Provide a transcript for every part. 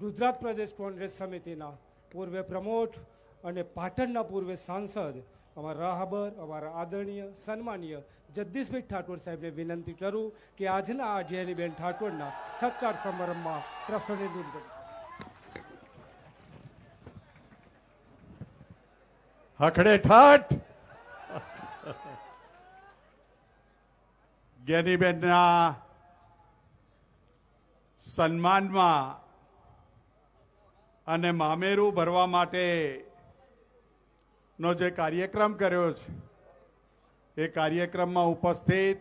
ગુજરાત પ્રદેશ કોંગ્રેસ સમિતિના પૂર્વે પ્રમોટ અને પાટણના પૂર્વે સાંસદ, અમારા રાહબર, અમારા આદરણીય, સન્માનીય જગદીશભાઈ ઠાકોર સાહેબને વિનંતી કરું કે આજના આ જેનીબેન ઠાકોરના સત્કાર સમારંભમાં પ્રતિનિધિત્વ કરું. હખડે ઠાઠ! જ્ઞાનીબેનના સન્માનમાં અને મામેરું ભરવા માટે નો જે કાર્યક્રમ કર્યો છે, એ કાર્યક્રમમાં ઉપસ્થિત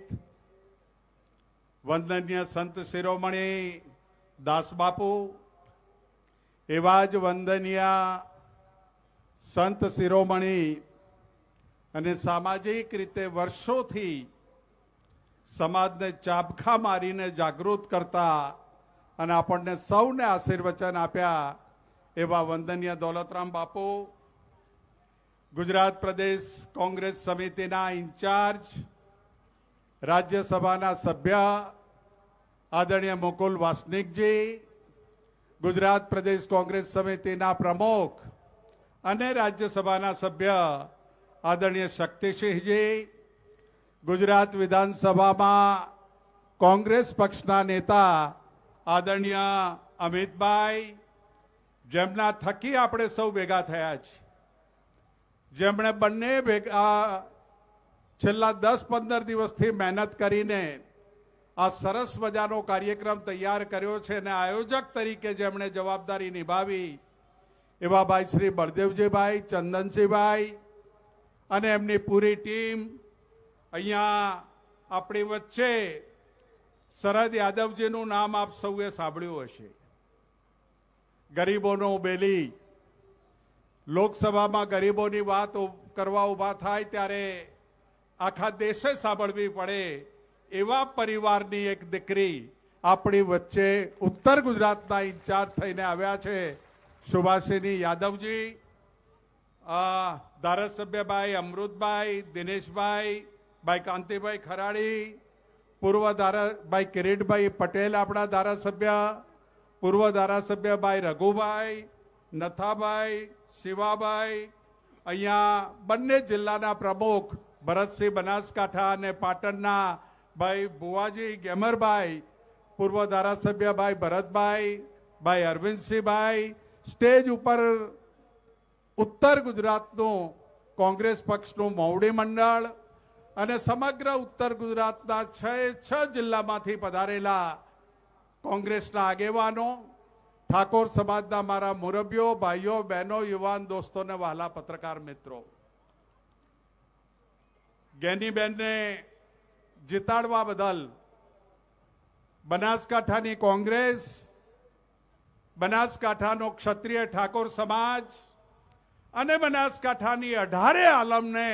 વંદનીય સંત શિરોમણી દાસબાપુ એવા જ વંદનીય સંત શિરોમણી અને સામાજિક રીતે વર્ષોથી સમાજને ચાબખા મારીને જાગૃત કરતા અને આપણને સૌને આશીર્વચન આપ્યા એવા વંદનીય દોલતરામ બાપુ, ગુજરાત પ્રદેશ કોંગ્રેસ સમિતિના ઇન્ચાર્જ, રાજ્યસભાના સભ્ય આદરણીય મુકુલ વાસનિકજી, ગુજરાત પ્રદેશ કોંગ્રેસ સમિતિના પ્રમુખ અને રાજ્યસભાના સભ્ય આદરણીય શક્તિસિંહજી, ગુજરાત વિધાનસભામાં કોંગ્રેસ પક્ષના નેતા આદરણીય અમિતભાઈ જેમના થકી આપણે સૌ ભેગા થયા છીએ. જેમણે બંને ભેગા છેલ્લા દસ પંદર દિવસથી મહેનત કરીને આ સરસ મજાનો કાર્યક્રમ તૈયાર કર્યો છે અને આયોજક તરીકે જેમણે જવાબદારી નિભાવી એવા ભાઈ શ્રી બળદેવજીભાઈ ચંદનસિંહભાઈ અને એમની પૂરી ટીમ અહીંયા આપણી વચ્ચે શરદ યાદવજીનું નામ આપ સૌએ સાંભળ્યું હશે. ગરીબોનો બેલી લોકસભામાં ગરીબોની વાત કરવા ઊભા થાય ત્યારે આખા દેશે સાંભળવી પડે એવા પરિવારની એક દીકરી આપણી વચ્ચે ઉત્તર ગુજરાતના ઇન્ચાર્જ થઈને આવ્યા છે સુભાષિની યાદવજી ધારાસભ્યભાઈ અમૃતભાઈ, દિનેશભાઈ, ભાઈ કાંતિભાઈ ખરાડી, પૂર્વ ધારા, ભાઈ કિરીટભાઈ પટેલ આપણા ધારાસભ્ય પૂર્વ ધારાસભ્ય ભાઈ રઘુભાઈ નથાભાઈ શિવાભાઈ અહીંયા બંને જિલ્લાના પ્રમુખ ભરતસિંહ બનાસકાંઠા અને પાટણના ભાઈ ભુવાજી ગેમરભાઈ પૂર્વ ધારાસભ્ય ભાઈ ભરતભાઈ ભાઈ અરવિંદસિંહભાઈ સ્ટેજ ઉપર ઉત્તર ગુજરાતનું કોંગ્રેસ પક્ષનું મોવડી મંડળ અને સમગ્ર ઉત્તર ગુજરાતના છ જિલ્લામાંથી પધારેલા કોંગ્રેસના આગેવાનો, ઠાકોર સમાજના મારા મુરબ્બીઓ ભાઈઓ, બહેનો, યુવાન દોસ્તોને વહાલા પત્રકાર મિત્રો. ગેનીબેનને જીતાડવા બદલ બનાસકાંઠાની કોંગ્રેસ, બનાસકાંઠાનો ક્ષત્રિય ઠાકોર સમાજ અને બનાસકાંઠાની અઢારે આલમને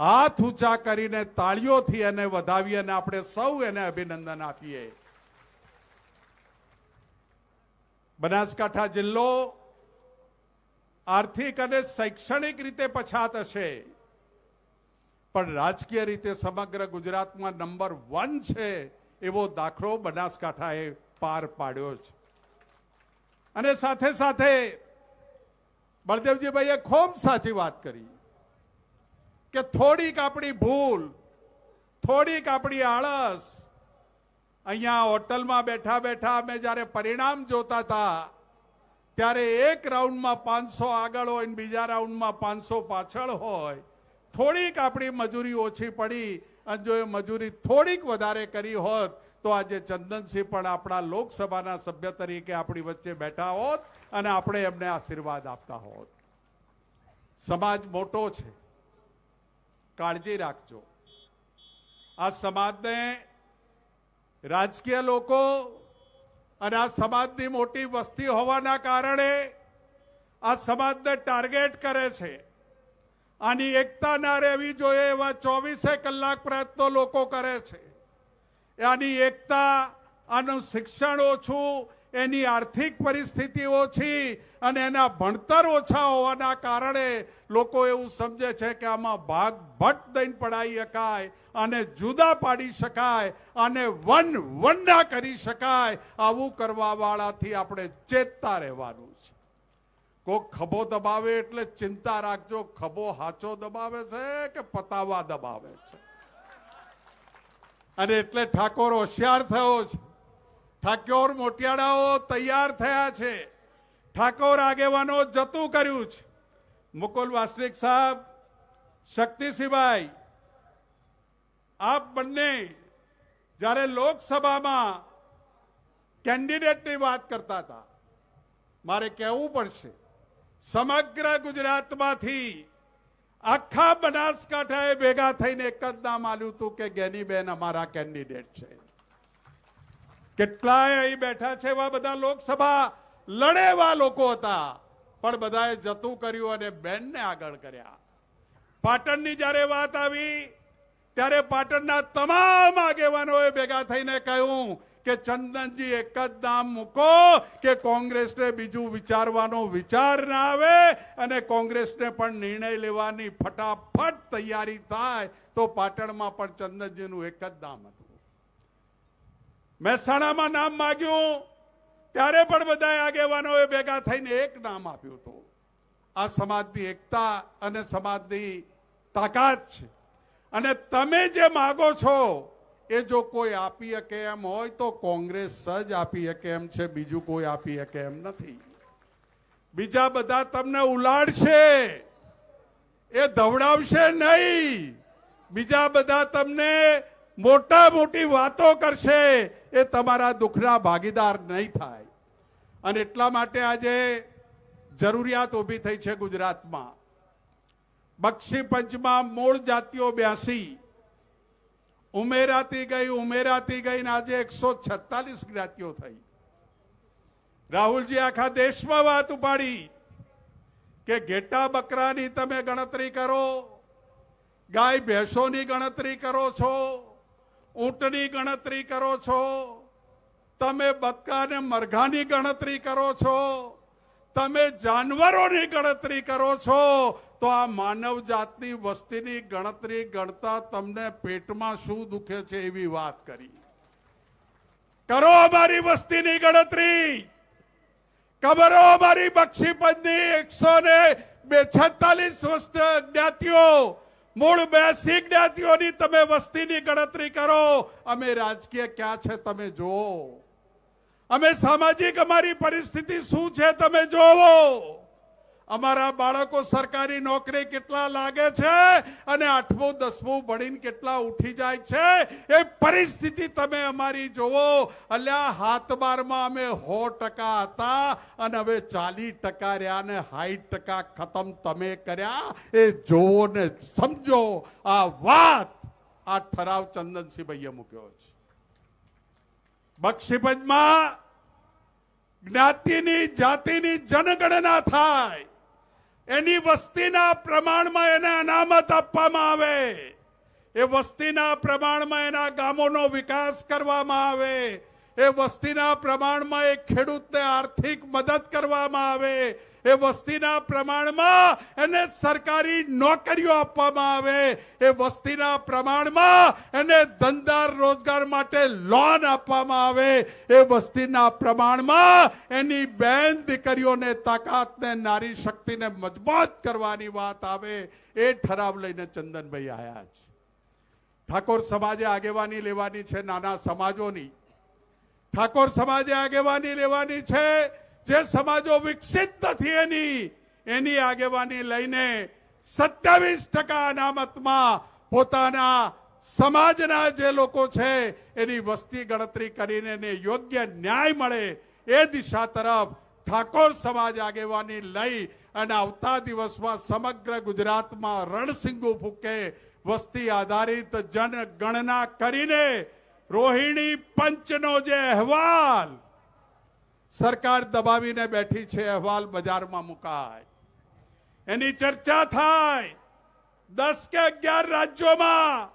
હાથ ઊંચા કરીને તાળીઓથી એને વધાવી અને આપણે સૌ એને અભિનંદન આપીએ. બનાસકાંઠા જિલ્લો આર્થિક અને શૈક્ષણિક રીતે પછાત હશે. પણ રાજકીય રીતે સમગ્ર ગુજરાતમાં નંબર વન છે એવો દાખલો બનાસકાંઠાએ પાર પાડ્યો છે. અને સાથે સાથે બળદેવજીભાઈએ ખૂબ સાચી વાત કરી કે થોડીક આપણી ભૂલ, થોડીક આપણી આળસ અહીંયા હોટલમાં બેઠા બેઠા અમે જ્યારે પરિણામ જોતા હતા, ત્યારે એક રાઉન્ડમાં પાંચસો આગળ હોય ને બીજા રાઉન્ડમાં પાંચસો પાછળ હોય, થોડીક આપણી મજૂરી ઓછી પડી અને જો એ મજૂરી થોડીક વધારે કરી હોત, તો આજે ચંદનસિંહ પણ આપણા લોકસભાના સભ્ય તરીકે આપણી વચ્ચે બેઠા હોત અને આપણે એમને આશીર્વાદ આપતા હોત. સમાજ મોટો છે. કાળજી રાખજો. આ સમાજને રાજકીય લોકો અને આ સમાજની મોટી વસ્તી હોવાના કારણે આ સમાજને ટાર્ગેટ કરે છે. આની એકતા ના રહેવી જોઈએ એવા ચોવીસે કલાક પ્રયત્નો લોકો કરે છે. આની એકતા, આનું શિક્ષણ ઓછું એની આર્થિક પરિસ્થિતિ ઓછી અને એના ભણતર ઓછા હોવાના કારણે લોકો એવું સમજે છે કે આમાં ભાગ ભટ્ટ દઈને પડાવી શકાય અને જુદા પાડી શકાય અને વન વંડા કરી શકાય. આવું કરવા વાળાથી આપણે ચેતતા રહેવાનું છે. કોક ખભો દબાવે એટલે ચિંતા રાખજો. ખભો હાચો દબાવે છે કે પતાવા દબાવે છે? અને એટલે ઠાકોર હોશિયાર થયો છે. ઠાકોર મોટિયાળાઓ તૈયાર થયા છે. ઠાકોર આગેવાનો જતું કર્યું છે. મુકુલ વાસ્ત્રિક સાહેબ, શક્તિસિંહભાઈ, આપ બંને જ્યારે લોકસભામાં કેન્ડિડેટની વાત કરતા હતા, મારે કહેવું પડશે, સમગ્ર ગુજરાતમાંથી આખા બનાસકાંઠાએ ભેગા થઈને એક જ નામ આવ્યું હતું કે ગેનીબેન અમારા કેન્ડિડેટ છે. કેટલાય અહીં બેઠા છે એવા બધા લોકસભા લડેવા લોકો હતા. પણ બધાએ જતું કર્યું અને બેનને આગળ કર્યા. પાટણની જ્યારે વાત આવી, ત્યારે પાટણના તમામ આગેવાનોએ ભેગા થઈને કહ્યું કે, ચંદનજી, એક જ નામ મૂકો કે કોંગ્રેસને બીજું વિચારવાનો વિચાર ના આવે અને કોંગ્રેસને પણ નિર્ણય લેવાની ફટાફટ તૈયારી થાય. તો પાટણમાં પણ ચંદનજીનું એક જ નામ હતું. મહેસાણામાં નામ માગ્યું. ત્યારે પણ બધા આગેવાનોએ ભેગા થઈને એક નામ આપ્યું હતું. આ સમાજની એકતા અને સમાજની તાકાત છે. અને તમે જે માગો છો, એ જો કોઈ આપી શકે એમ હોય, તો કોંગ્રેસ જ આપી શકે એમ છે. બીજું કોઈ આપી શકે એમ નથી. બીજા બધા તમને ઉલાડશે એ ધવડાવશે નહીં. બીજા બધા તમને મોટા મોટી વાતો કરશે એ તમારા દુઃખના ભાગીદાર નહીં થાય. અને એટલા માટે આજે જરૂરિયાત ઊભી થઈ છે ગુજરાતમાં. બક્ષી પંચમાં મૂળ જાતિઓ બ્યાસી. ઉમેરાતી ગઈ ઉમેરાતી ગઈ ને આજે એકસો છત્તાલીસ જ્ઞાતિઓ થઈ. રાહુલજી આખા દેશમાં વાત ઉપાડી કે ઘેટા બકરાની તમે ગણતરી કરો, ગાય ભેંસોની ગણતરી કરો છો. ઊંટની ગણતરી કરો છો. તમે બતકાને મરઘાની ગણતરી કરો છો. તમે જાનવરોની ગણતરી કરો છો. તો આ માનવ જાતની વસ્તીની ગણતરી ગણતા તમને પેટમાં શું દુખે છે એવી વાત કરી. કરો અમારી વસ્તીની ગણતરી. કબરો અમારી બક્ષીપંચની એકસો ને બે છેતાલીસ જ્ઞાતિઓ મૂળ બેસી જ્ઞાતિઓની તમે વસ્તીની ગણતરી કરો. અમે રાજકીય ક્યાં છે તમે જુઓ. અમે સામાજિક અમારી પરિસ્થિતિ શું છે તમે જોવો. અમારા બાળકો સરકારી નોકરી કેટલા લાગે છે અને આઠમું, દસમું ભણીને કેટલા ઉઠી જાય છે? એ પરિસ્થિતિ તમે અમારી જોવો. અલ્યા હાથ બારમાં અમે સો ટકા હતા અને હવે ચાલીસ ટકા રહ્યા ને સાઠ ટકા ખતમ તમે કર્યા. એ જોવો ને સમજો. આ વાત આ ઠરાવ ચંદનસિંહ ભાઈએ મૂક્યો છે. બક્ષીપંચમાં જ્ઞાતિની જાતિની જનગણના થાય. એની વસ્તીના પ્રમાણમાં એને અનામત આપવામાં આવે. એ વસ્તીના પ્રમાણમાં એના ગામોનો વિકાસ કરવામાં આવે. એ વસ્તીના પ્રમાણમાં એ ખેડૂતને આર્થિક મદદ કરવામાં આવે. એ વસ્તીના પ્રમાણમાં એને સરકારી નોકરીઓ આપવામાં આવે. એ વસ્તીના પ્રમાણમાં એને ધંધા રોજગાર માટે લોન આપવામાં આવે. એ વસ્તીના પ્રમાણમાં એની બેન દીકરીઓને તાકાતને, નારી શક્તિને મજબૂત કરવાની વાત આવે. એ ઠરાવ લઈને ચંદનભાઈ આવ્યા છે. ઠાકોર સમાજે આગેવાની લેવાની છે નાના સમાજોની. ઠાકોર સમાજે આગેવાની લેવાની છે. જે સમાજો વિકસિત નથી એની એની આગેવાની લઈને સત્યાવીસ ટકા અનામતમાં પોતાના સમાજના જે લોકો છે, એની વસ્તી ગણતરી કરીને એને યોગ્ય ન્યાય મળે એ દિશા તરફ ઠાકોર સમાજ આગેવાની લઈ અને આવતા દિવસમાં સમગ્ર ગુજરાતમાં રણસિંગુ ફૂકે વસ્તી આધારિત જનગણના કરીને રોહિણી પંચનો જે અહેવાલ સરકાર દબાવીને બેઠી છે, અહેવાલ બજારમાં મુકાય. એની ચર્ચા થાય. દસ કે અગિયાર રાજ્યોમાં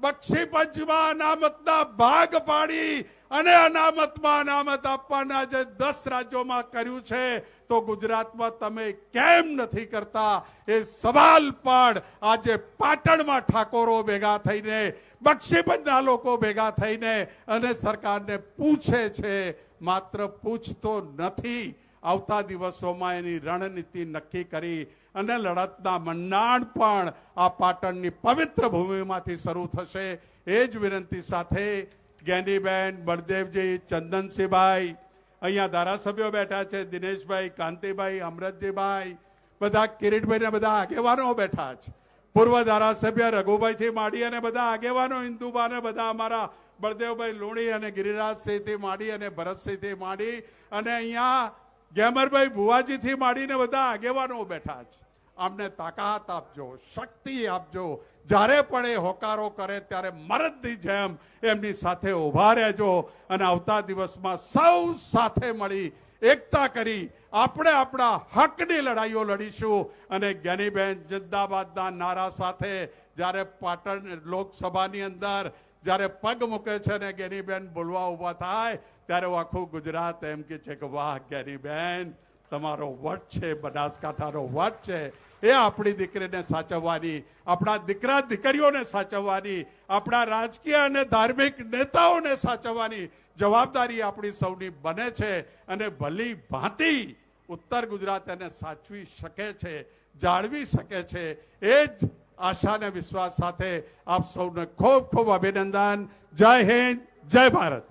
બક્ષી પંચમાં અનામતના ભાગ પાડી અને અનામતમાં અનામત આપવાના જે દસ રાજ્યોમાં કર્યું છે, તો ગુજરાતમાં તમે કેમ નથી કરતા? એ સવાલ પણ આજે પાટણમાં ઠાકોરો ભેગા થઈને બક્ષીપંચના લોકો ભેગા થઈને અને સરકારને પૂછે છે માત્ર પૂછતો નથી. આવતા દિવસોમાં એની રણનીતિ નક્કી કરી અને લડતના મંડાણ પણ આ પાટણની પવિત્ર ભૂમિમાંથી શરૂ થશે. એ જ વિનંતી સાથે જ્ઞાનીબેન બળદેવજી ચંદનસિંહભાઈ અહીંયા ધારાસભ્યો બેઠા છે, દિનેશભાઈ, કાંતિભાઈ, અમરતજીભાઈ, બધા કિરીટભાઈને બધા આગેવાનો બેઠા છે. પૂર્વ ધારાસભ્ય રઘુભાઈથી માંડી અને બધા આગેવાનો હિન્દુભાને બધા અમારા બળદેવભાઈ લુણી અને ગિરિરાજસિંહથી માંડી અને ભરતસિંહથી માંડી અને અહીંયા ગેમરભાઈ ભુવાજીથી માંડીને બધા આગેવાનો બેઠા છે. અમને તાકાત આપજો, શક્તિ આપજો. જ્યારે પણ એ હોકારો કરે ત્યારે મરદની જેમ એમની સાથે ઊભા રહેજો અને આવતા દિવસમાં સૌ સાથે મળી એકતા કરી આપણે આપણા હકની લડાઈઓ લડીશું અને જ્ઞાનીબેન જિંદાબાદના નારા સાથે જ્યારે પાટણ લોકસભાની અંદર જ્યારે પગ મૂકે છે ને ગેનીબેન બોલવા ઊભા થાય, ત્યારે આખું ગુજરાત એમ કે છે કે, વાહ, ગેનીબેન, તમારો વટ છે, બનાસકાંઠાનો વટ છે. એ આપણી દીકરીને સાચવવાની, આપણા દીકરા દીકરીઓને સાચવવાની, આપણા રાજકીય અને ધાર્મિક નેતાઓને સાચવવાની જવાબદારી આપણી સૌની બને છે અને ભલી ભાંતિ ઉત્તર ગુજરાત એને સાચવી શકે છે, જાળવી શકે છે. એ જ આશા અને વિશ્વાસ સાથે આપ સૌને ખૂબ ખૂબ અભિનંદન. જય હિન્દ, જય ભારત.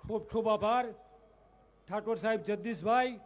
ખૂબ ખૂબ આભાર. ઠાકોર સાહેબ જગદીશભાઈ